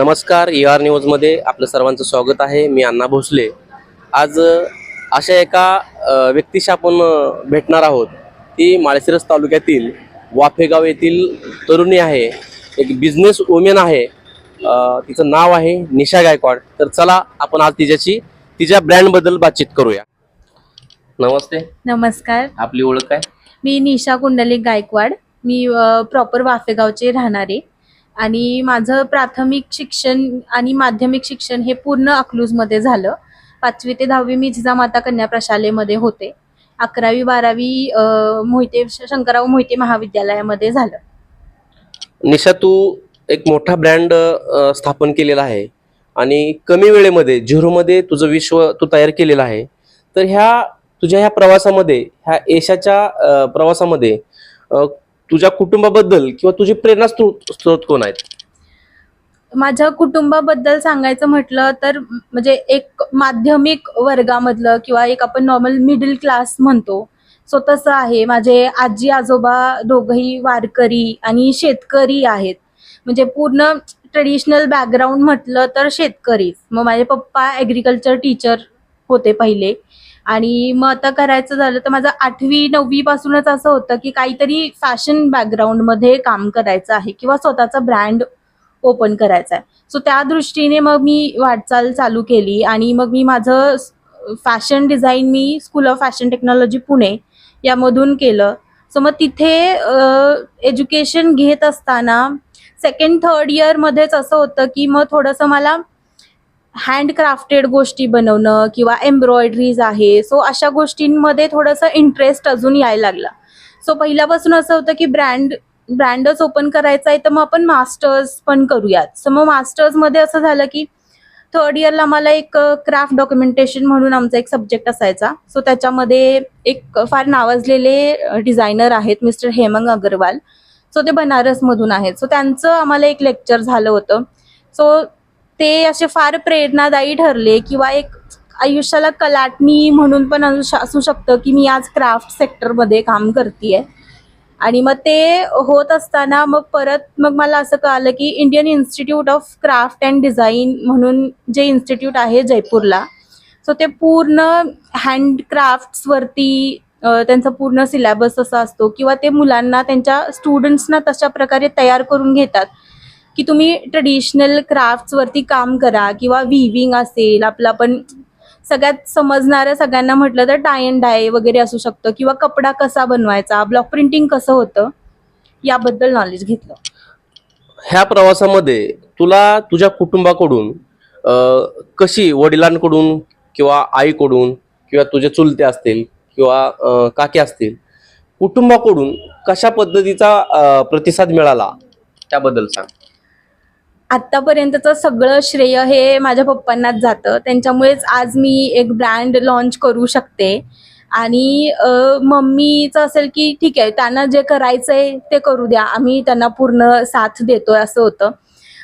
नमस्कार E R न्यूजमध्ये आपलं सर्वांचं स्वागत आहे. मी अण्णा भोसले. आज अशा एका व्यक्तीशी आपण भेटणार आहोत. ती माळशिरस तालुक्यातील वाफेगाव येथील तरुणी आहे. एक बिझनेस वुमेन आहे. तिचं नाव आहे निशा गायकवाड. तर चला आपण आज तिच्याशी तिच्या ब्रँडबद्दल बातचीत करूया. नमस्ते. नमस्कार. आपली ओळख काय? मी निशा कुंडलिक गायकवाड. मी प्रॉपर वाफेगावचे राहणारे. आणि माझं प्राथमिक शिक्षण आणि माध्यमिक शिक्षण हे पूर्ण अकलूजमध्ये झालं. पाचवी ते दहावी मी जिजामाता कन्या प्रशालेमध्ये होते. अकरावी बारावी मोहिते शंकरराव मोहिते महाविद्यालयामध्ये झालं. निशा तू एक मोठा ब्रँड स्थापन केलेला आहे आणि कमी वेळेमध्ये झिरोमध्ये तुझं विश्व तू तयार केलेलं आहे. तर ह्या तुझ्या ह्या प्रवासामध्ये ह्या यशाच्या प्रवासामध्ये तुझ्या कुटुंबाबद्दल किंवा तुझी प्रेरणा स्रोत कोण आहेत? माझ्या कुटुंबाबद्दल सांगायचं म्हटलं तर म्हणजे एक माध्यमिक वर्गामधलं किंवा एक आपण नॉर्मल मिडल क्लास म्हणतो. सो तसं आहे. माझे आजी आजोबा दोघंही वारकरी आणि शेतकरी आहेत. म्हणजे पूर्ण ट्रेडिशनल बॅकग्राऊंड म्हटलं तर शेतकरीच. मग माझे पप्पा ॲग्रिकल्चर टीचर होते पहिले. आणि मग आता करायचं झालं तर माझं आठवी नववी पासूनच असं होतं की काहीतरी फॅशन बॅकग्राऊंडमध्ये काम करायचं आहे किंवा स्वतःचा ब्रँड ओपन करायचा आहे. सो त्या दृष्टीने मग मी वाटचाल चालू केली आणि मग मी माझं fashion design me school of fashion technology Pune यामधून केलं. सो मग तिथे एज्युकेशन घेत असताना सेकंड थर्ड इयरमध्येच असं होतं की मग थोडंसं मला हँडक्राफ्टेड गोष्टी बनवणं किंवा एम्ब्रॉयडरीज आहे. सो अशा गोष्टींमध्ये थोडंसं इंटरेस्ट अजून यायला लागला. सो पहिल्यापासून असं होतं की ब्रँड ब्रँडच ओपन करायचं आहे तर मग आपण मास्टर्स पण करूयात. सो मग मास्टर्समध्ये असं झालं की थर्ड इयरला मला एक क्राफ्ट डॉक्युमेंटेशन म्हणून आमचा एक सब्जेक्ट असायचा. सो त्याच्यामध्ये एक फार नावाजलेले डिझायनर आहेत मिस्टर हेमंग अग्रवाल. सो ते बनारसमधून आहेत. सो त्यांचं आम्हाला एक लेक्चर झालं होतं. सो ते असे फार प्रेरणादायी ठरले किंवा एक आयुष्याला कलाटणी म्हणून पण असू श- असू शकतं की मी आज क्राफ्ट सेक्टरमध्ये काम करते आणि मग ते होत असताना मग परत मग मला असं कळालं की Indian Institute of Craft and Design म्हणून जे इन्स्टिट्यूट आहे जयपूरला सो ते पूर्ण हँडक्राफ्ट्सवरती त्यांचा पूर्ण सिलेबस असा असतो किंवा ते मुलांना त्यांच्या स्टुडंट्सना तशा प्रकारे तयार करून घेतात. की तुम्ही ट्रेडिशनल क्राफ्ट्सवरती काम करा किंवा विविंग असेल आपलं आपण सगळ्यात समजणारं सगळ्यांना म्हटलं तर टाय अँड डाय वगैरे असू शकतं किंवा कपडा कसा बनवायचा ब्लॉक प्रिंटिंग कसं होतं याबद्दल नॉलेज घेतलं. ह्या प्रवासामध्ये तुला तुझ्या कुटुंबाकडून कशी वडिलांकडून किंवा आईकडून किंवा तुझे चुलते असतील किंवा काके असतील कुटुंबाकडून कशा पद्धतीचा प्रतिसाद मिळाला त्याबद्दल सांग. आत्तापर्यंतचं सगळं श्रेय हे माझ्या पप्पांनाच जातं. त्यांच्यामुळेच आज मी एक ब्रँड लॉन्च करू शकते. आणि मम्मीचं असेल की ठीक आहे त्यांना जे करायचं आहे ते करू द्या. आम्ही त्यांना पूर्ण साथ देतोय असं होतं.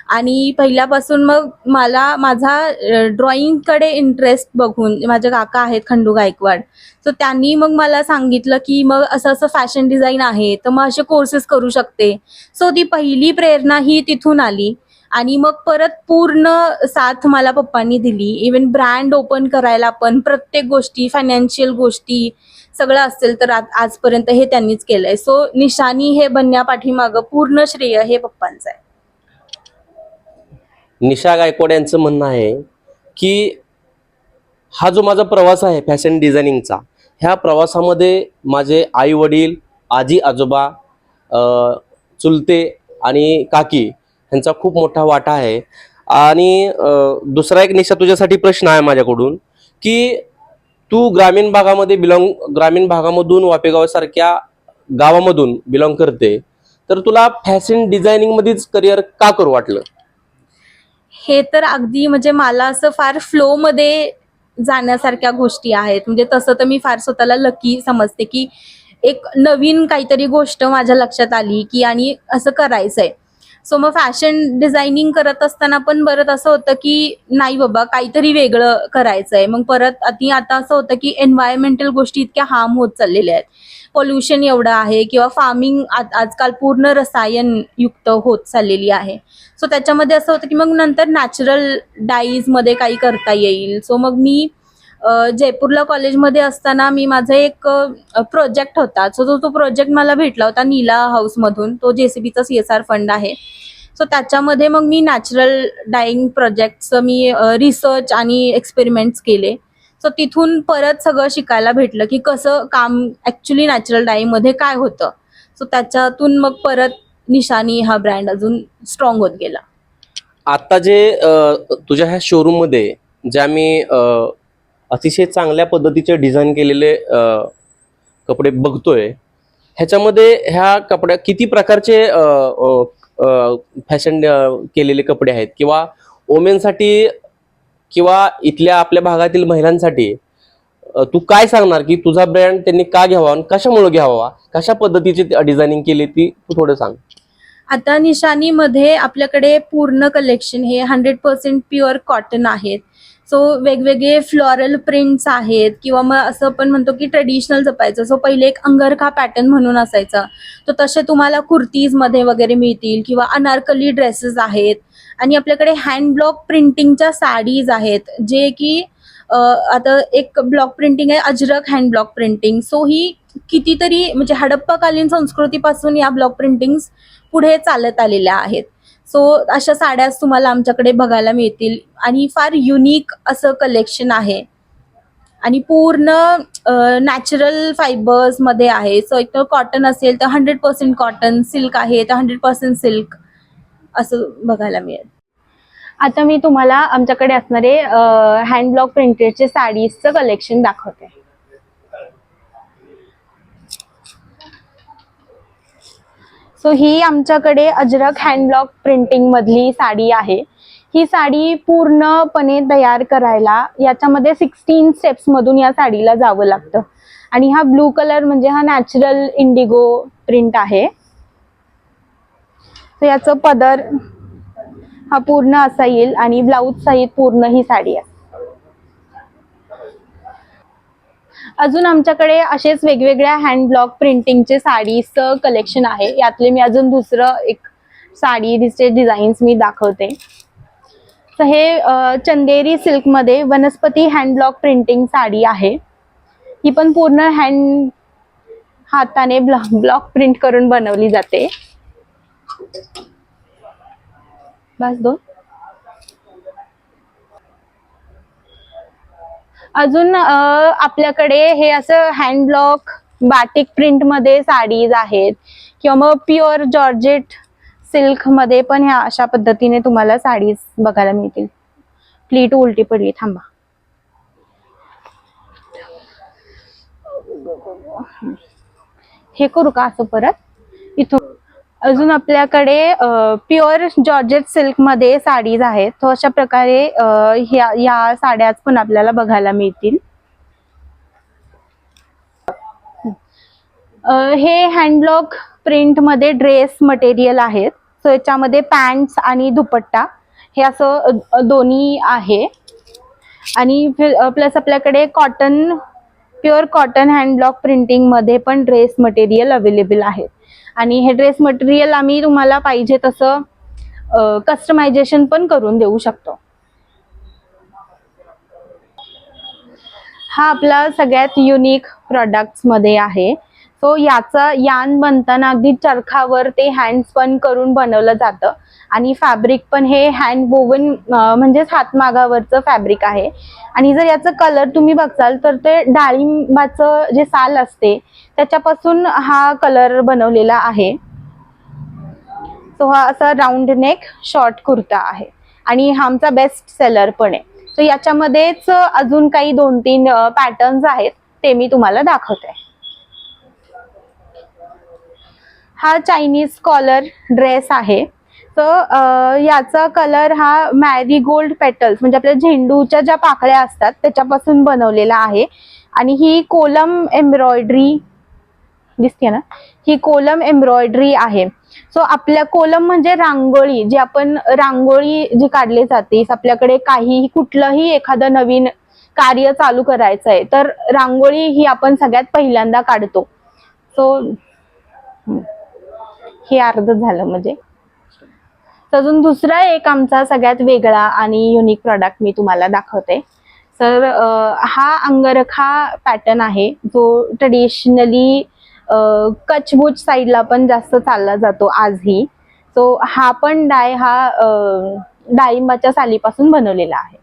आणि पहिल्यापासून मग मला माझा ड्रॉइंगकडे इंटरेस्ट बघून माझे काका आहेत खंडू गायकवाड सो त्यांनी मग मला सांगितलं की मग असं असं फॅशन डिझाईन आहे तर मग असे कोर्सेस करू शकते. सो ती पहिली प्रेरणा ही तिथून आली. आणि मग परत पूर्ण साथ मला पप्पांनी दिली. इवन ब्रँड ओपन करायला पण प्रत्येक गोष्टी फायनान्शियल गोष्टी सगळं असेल तर आज आजपर्यंत हे त्यांनीच केलंय. सो निशानी हे बनण्यापाठीमागं पूर्ण श्रेय हे पप्पांचं आहे. निशा गायकवाड यांचं म्हणणं आहे की हा जो माझा प्रवास आहे फॅशन डिझायनिंगचा ह्या प्रवासामध्ये माझे आई वडील आजी आजोबा चुलते आणि काकी ह्यांचा खूप मोठा वाटा आहे. आणि दुसरा एक निशा तुझ्यासाठी प्रश्न आहे माझ्याकडून की तू ग्रामीण भागामध्ये बिलॉंग ग्रामीण भागामधून वापेगावसारख्या गावामधून बिलॉंग करते तर तुला फॅशन डिझायनिंगमध्येच करिअर का करू वाटलं? हे तर अगदी म्हणजे मला असं फार फ्लोमध्ये जाण्यासारख्या गोष्टी आहेत. म्हणजे तसं तर मी फार स्वतःला लकी समजते की एक नवीन काहीतरी गोष्ट माझ्या लक्षात आली की आणि असं करायचंय. सो मग फॅशन डिझायनिंग करत असताना पण परत असं होतं की नाही बाबा काहीतरी वेगळं करायचंय. मग परत आधी आता असं होतं की एन्व्हायरमेंटल गोष्टी इतक्या हार्म होत चाललेल्या आहेत. पोल्युशन एवढं आहे किंवा फार्मिंग आजकाल पूर्ण रसायन युक्त होत चाललेली आहे. सो त्याच्यामध्ये असं होतं की मग नंतर नॅचरल डाईजमध्ये काही करता येईल. सो मग मी जयपूरला कॉलेजमध्ये असताना मी माझा एक प्रोजेक्ट होता. सो तो तो प्रोजेक्ट मला भेटला होता नीला हाऊसमधून. तो जेसीबीचा सी एस आर फंड आहे. सो त्याच्यामध्ये मग मी नॅचरल डाईंग प्रोजेक्टचं मी रिसर्च आणि एक्सपेरिमेंट्स केले. सो तिथून परत सगळं शिकायला भेटलं की कसं काम ॲक्च्युली नॅचरल डाईंगमध्ये काय होतं. सो त्याच्यातून मग परत निशानी हा ब्रँड अजून स्ट्रॉंग होत गेला. आता जे तुझ्या ह्या शोरूममध्ये ज्या मी अतिशय चांगल्या पद्धतीचे डिझाईन केलेले कपडे बघतोय. ह्याच्यामध्ये ह्या कपड्या किती प्रकारचे फॅशन केलेले कपडे आहेत? किंवा ओमेनसाठी किंवा इथल्या आपल्या भागातील महिलांसाठी तू काय सांगणार की तुझा ब्रँड त्यांनी का घ्यावा आणि कशामुळे घ्यावा? कशा पद्धतीची डिझायनिंग केली ती? तू थोडं सांग. आता निशानीमध्ये आपल्याकडे पूर्ण कलेक्शन हे हंड्रेड पर्सेंट प्युअर कॉटन आहेत. सो वेगवेगळे फ्लॉरल प्रिंट्स आहेत किंवा मग असं पण म्हणतो की ट्रेडिशनल जपायचं. सो पहिले एक अंगरखा पॅटर्न म्हणून असायचा. तर तसे तुम्हाला कुर्तीजमध्ये वगैरे मिळतील किंवा अनारकली ड्रेसेस आहेत. आणि आपल्याकडे हँड ब्लॉक प्रिंटिंगच्या साडीज आहेत. जे की आता एक ब्लॉक प्रिंटिंग आहे ajrak hand block printing so ही कितीतरी म्हणजे हडप्पाकालीन संस्कृतीपासून या ब्लॉक प्रिंटिंग्स पुढे चालत आलेल्या आहेत. सो अशा साड्याच तुम्हाला आमच्याकडे बघायला मिळतील. आणि फार युनिक असं कलेक्शन आहे. आणि पूर्ण नॅचरल फायबर्समध्ये आहे. सो एक तर कॉटन असेल तर हंड्रेड पर्सेंट कॉटन सिल्क आहे तर हंड्रेड पर्सेंट सिल्क असं बघायला मिळेल. आता मी तुम्हाला आमच्याकडे असणारे हँड ब्लॉक प्रिंटेडचे साडीजचं कलेक्शन दाखवते. सो ही आमच्याकडे अजरक हँडब्लॉक प्रिंटिंग मधली साडी आहे. ही साडी पूर्णपणे तयार करायला याच्यामध्ये सिक्स्टीन स्टेप्स मधून या साडीला जावं लागतं. आणि हा ब्लू कलर म्हणजे हा नॅचरल इंडिगो प्रिंट आहे. तर याचं पदर हा पूर्ण असा येईल आणि ब्लाऊज साईज पूर्ण ही साडी आहे. अजून आमच्याकडे असेच वेगवेगळ्या हँड ब्लॉक प्रिंटिंगचे साडीचं कलेक्शन आहे. यातले मी अजून दुसरं एक साडी दिसते डिझाईन्स मी दाखवते. तर हे चंदेरी सिल्कमध्ये वनस्पती हँड ब्लॉक प्रिंटिंग साडी आहे. ही पण पूर्ण हँड हाताने ब्लॉक ब्लॉक प्रिंट करून बनवली जाते. बस दोन. अजून आपल्याकडे हे असं हँड ब्लॉक बाटिक प्रिंटमध्ये साडीज आहेत किंवा मग प्युअर जॉर्जेट सिल्कमध्ये पण ह्या अशा पद्धतीने तुम्हाला साडीज बघायला मिळतील. प्लीट उलटी पडली थांबा. हे करू का असं परत? इथून अजून आपल्याकडे प्युअर जॉर्जेट सिल्कमध्ये साडीज आहेत. तो अशा प्रकारे ह्या या साड्याच पण आपल्याला बघायला मिळतील. हे हँडब्लॉक प्रिंटमध्ये ड्रेस मटेरियल आहेत. सो याच्यामध्ये पॅन्ट्स आणि दुपट्टा हे असं दोन्ही आहे. आणि प्लस आपल्याकडे cotton pure cotton hand block प्रिंटिंगमध्ये पण ड्रेस मटेरियल अवेलेबल आहेत. आणि हे ड्रेस मटेरियल आम्ही तुम्हाला पाहिजे तसं कस्टमायझेशन पण करून देऊ शकतो. हा आपला सगळ्यात युनिक प्रॉडक्ट्समध्ये आहे. सो याचा यान बनताना अगदी चरखावर ते हँड स्पन करून बनवलं जातं. आणि फॅब्रिक पण हे हँड वोवन म्हणजेच हातमागावरचं फॅब्रिक आहे. आणि जर याचं कलर तुम्ही बघाल तर ते डाळिंबाचं जे साल असते त्याच्यापासून हा कलर बनवलेला आहे. सो हा असा राऊंड नेक शॉर्ट कुर्ता आहे. आणि हा आमचा बेस्ट सेलर पण आहे. सो याच्यामध्येच अजून काही दोन तीन पॅटर्न्स आहेत ते मी तुम्हाला दाखवते. हा चायनीज कॉलर ड्रेस आहे. तर याचा कलर हा मॅरीगोल्ड पेटल्स म्हणजे आपल्या झेंडूच्या ज्या पाकळ्या असतात त्याच्यापासून बनवलेला आहे. आणि ही कोलम एम्ब्रॉयडरी दिसते ना? ही कोलम एम्ब्रॉयडरी आहे. सो आपल्या कोलम म्हणजे रांगोळी जी आपण रांगोळी जी काढली जाते आपल्याकडे काही कुठलंही एखादं नवीन कार्य चालू करायचं आहे तर रांगोळी ही आपण सगळ्यात पहिल्यांदा काढतो. सो हे अर्ध झालं म्हणजे. तर अजून दुसरा एक आमचा सगळ्यात वेगळा आणि युनिक प्रॉडक्ट मी तुम्हाला दाखवते. तर हा अंगरखा पॅटर्न आहे जो ट्रेडिशनली कचबुच साईडला पण जास्त चालला जातो आजही. सो हा पण डाय हा डाळिंबाच्या सालीपासून बनवलेला आहे.